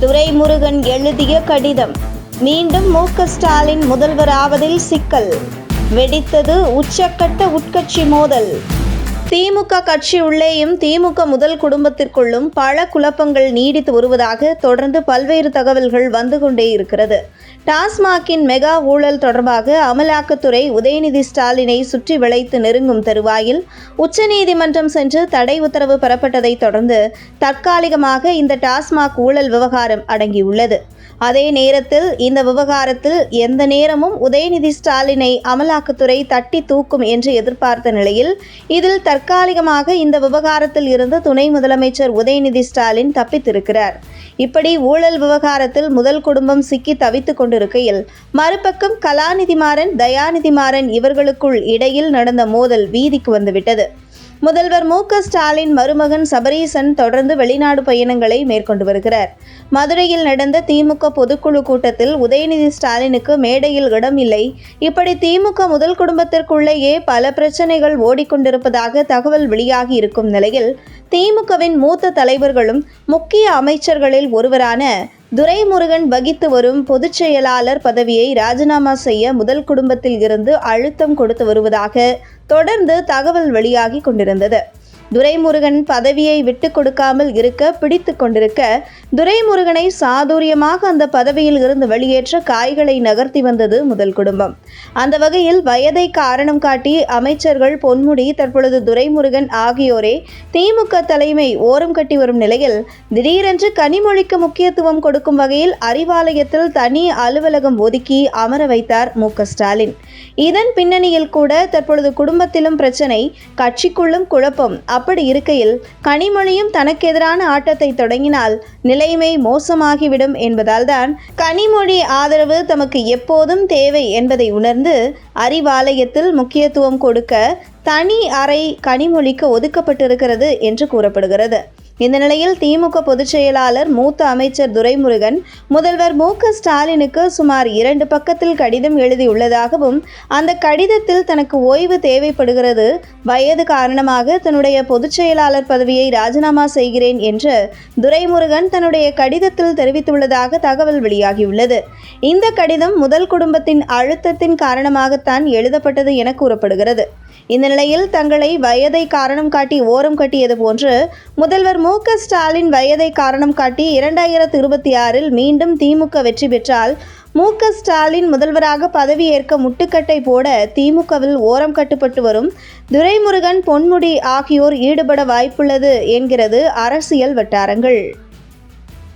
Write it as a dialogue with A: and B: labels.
A: துரைமுருகன் எழுதிய கடிதம். மீண்டும் மு. ஸ்டாலின் முதல்வராவதில் சிக்கல். வெடித்தது உச்சக்கட்ட உட்கட்சி மோதல். திமுக கட்சி உள்ளேயும் திமுக முதல் குடும்பத்திற்குள்ளும் பல குழப்பங்கள் நீடித்து வருவதாக தொடர்ந்து பல்வேறு தகவல்கள் வந்து கொண்டே இருக்கிறது. டாஸ்மாகின் மெகா ஊழல் தொடர்பாக அமலாக்கத்துறை உதயநிதி ஸ்டாலினை சுற்றி வளைத்து நெருங்கும் தருவாயில் உச்சநீதிமன்றம் சென்று தடை உத்தரவு பெறப்பட்டதை தொடர்ந்து தற்காலிகமாக இந்த டாஸ்மாக் ஊழல் விவகாரம் அடங்கியுள்ளது. அதே நேரத்தில் இந்த விவகாரத்தில் எந்த நேரமும் உதயநிதி ஸ்டாலினை அமலாக்கத்துறை தட்டி தூக்கும் என்று எதிர்பார்த்த நிலையில் இதில் தற்காலிகமாக இந்த விவகாரத்தில் இருந்து துணை முதலமைச்சர் உதயநிதி ஸ்டாலின் தப்பித்திருக்கிறார். இப்படி ஊழல் விவகாரத்தில் முதல் குடும்பம் சிக்கி தவித்துக் கொண்டிருக்கையில் மறுபக்கம் கலாநிதிமாறன் தயாநிதிமாறன் இவர்களுக்குள் இடையில் நடந்த மோதல் வீதிக்கு வந்துவிட்டது. முதல்வர் மு ஸ்டாலின் மருமகன் சபரீசன் தொடர்ந்து வெளிநாடு பயணங்களை மேற்கொண்டு வருகிறார். மதுரையில் நடந்த திமுக பொதுக்குழு கூட்டத்தில் உதயநிதி ஸ்டாலினுக்கு மேடையில் இடம் இல்லை இப்படி திமுக முதல் குடும்பத்திற்குள்ளேயே பல பிரச்சனைகள் ஓடிக்கொண்டிருப்பதாக தகவல் வெளியாகி இருக்கும் நிலையில் திமுகவின் மூத்த தலைவர்களும் முக்கிய அமைச்சர்களில் ஒருவரான துரைமுருகன் வகித்து வரும் பொதுச் செயலாளர் பதவியை ராஜினாமா செய்ய முதல் குடும்பத்தில் இருந்து அழுத்தம் கொடுத்து வருவதாக தொடர்ந்து தகவல் வெளியாகி கொண்டிருந்தது. துரைமுருகன் பதவியை விட்டு கொடுக்காமல் இருக்க பிடித்து கொண்டிருக்க துரைமுருகனை சாதுரியமாக அந்த பதவியில் இருந்து வெளியேற்ற காய்களை நகர்த்தி வந்தது முதல் குடும்பம். அந்த வகையில் வயதை காரணம் காட்டி அமைச்சர்கள் பொன்முடி தற்பொழுது துரைமுருகன் ஆகியோரே திமுக தலைமை ஓரம் கட்டி வரும் நிலையில் திடீரென்று கனிமொழிக்கு முக்கியத்துவம் கொடுக்கும் வகையில் அறிவாலயத்தில் தனி அலுவலகம் ஒதுக்கி அமர வைத்தார் மு. ஸ்டாலின். இதன் பின்னணியில் கூட தற்பொழுது குடும்பத்திலும் பிரச்சனை கட்சிக்குள்ளும் குழப்பம் அப்படி இருக்கையில் கனிமொழியும் தனக்கு எதிரான ஆட்டத்தை தொடங்கினால் நிலைமை மோசமாகிவிடும் என்பதால்தான் கனிமொழி ஆதரவு தமக்கு எப்போதும் தேவை என்பதை உணர்ந்து அறிவாலயத்தில் முக்கியத்துவம் கொடுக்க தனி அறை கனிமொழிக்கு ஒதுக்கப்பட்டிருக்கிறது என்று கூறப்படுகிறது. இந்த நிலையில் திமுக பொதுச் செயலாளர் மூத்த அமைச்சர் துரைமுருகன் முதல்வர் மு க ஸ்டாலினுக்கு சுமார் இரண்டு பக்கத்தில் கடிதம் எழுதியுள்ளதாகவும் அந்த கடிதத்தில் தனக்கு ஓய்வு தேவைப்படுகிறது வயது காரணமாக தன்னுடைய பொதுச் செயலாளர் பதவியை ராஜினாமா செய்கிறேன் என்று துரைமுருகன் தன்னுடைய கடிதத்தில் தெரிவித்துள்ளதாக தகவல் வெளியாகியுள்ளது. இந்த கடிதம் முதல் குடும்பத்தின் அழுத்தத்தின் காரணமாகத்தான் எழுதப்பட்டது என கூறப்படுகிறது. இந்த நிலையில் தங்களை வயதை காரணம் காட்டி ஓரம் கட்டியது போன்று முதல்வர் மு ஸ்டாலின் வயதை காரணம் காட்டி இரண்டாயிரத்து இருபத்தி ஆறில் மீண்டும் திமுக வெற்றி பெற்றால் மு ஸ்டாலின் முதல்வராக பதவியேற்க முட்டுக்கட்டை போட திமுகவில் ஓரம் கட்டுப்பட்டு வரும் துரைமுருகன் பொன்முடி ஆகியோர் ஈடுபட வாய்ப்புள்ளது என்கிறது அரசியல் வட்டாரங்கள்.